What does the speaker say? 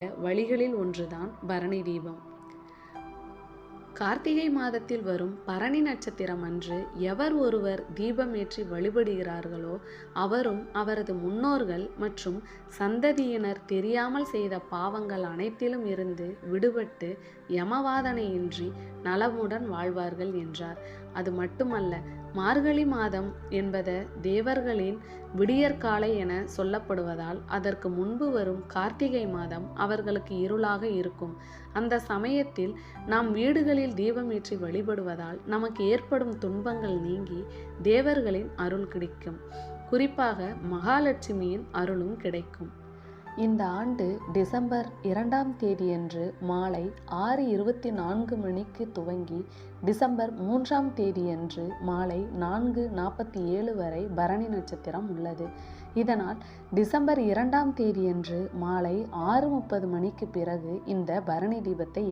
வழிகளில் ஒன்றுதான் பரணி தீபம். கார்த்திகை மாதத்தில் வரும் பரணி நட்சத்திரம் அன்று எவர் ஒருவர் தீபமேற்றி வழிபடுகிறார்களோ அவரும் அவரது முன்னோர்கள் மற்றும் சந்ததியினர் தெரியாமல் செய்த பாவங்கள் அனைத்திலும் இருந்து விடுபட்டு யமவாதனையின்றி நலமுடன் வாழ்வார்கள் என்றார். அது மட்டுமல்ல மார்கழி மாதம் என்பது தேவர்களின் விடியற்காலை என சொல்லப்படுவதால் அதற்கு முன்பு வரும் கார்த்திகை மாதம் அவர்களுக்கு இருளாக இருக்கும். அந்த சமயத்தில் நாம் வீடுகளில் தீபமேற்றி வழிபடுவதால் நமக்கு ஏற்படும் துன்பங்கள் நீங்கி தேவர்களின் அருள் கிடைக்கும். குறிப்பாக மகாலட்சுமியின் அருளும் கிடைக்கும். இந்த ஆண்டு டிசம்பர் இரண்டாம் தேதியன்று மாலை ஆறு இருபத்தி நான்கு மணிக்கு துவங்கி டிசம்பர் மூன்றாம் தேதியன்று மாலை நான்கு நாற்பத்தி ஏழு வரை பரணி நட்சத்திரம் உள்ளது. இதனால் டிசம்பர் இரண்டாம் தேதியன்று மாலை ஆறு முப்பது மணிக்கு பிறகு இந்த பரணி தீபத்தை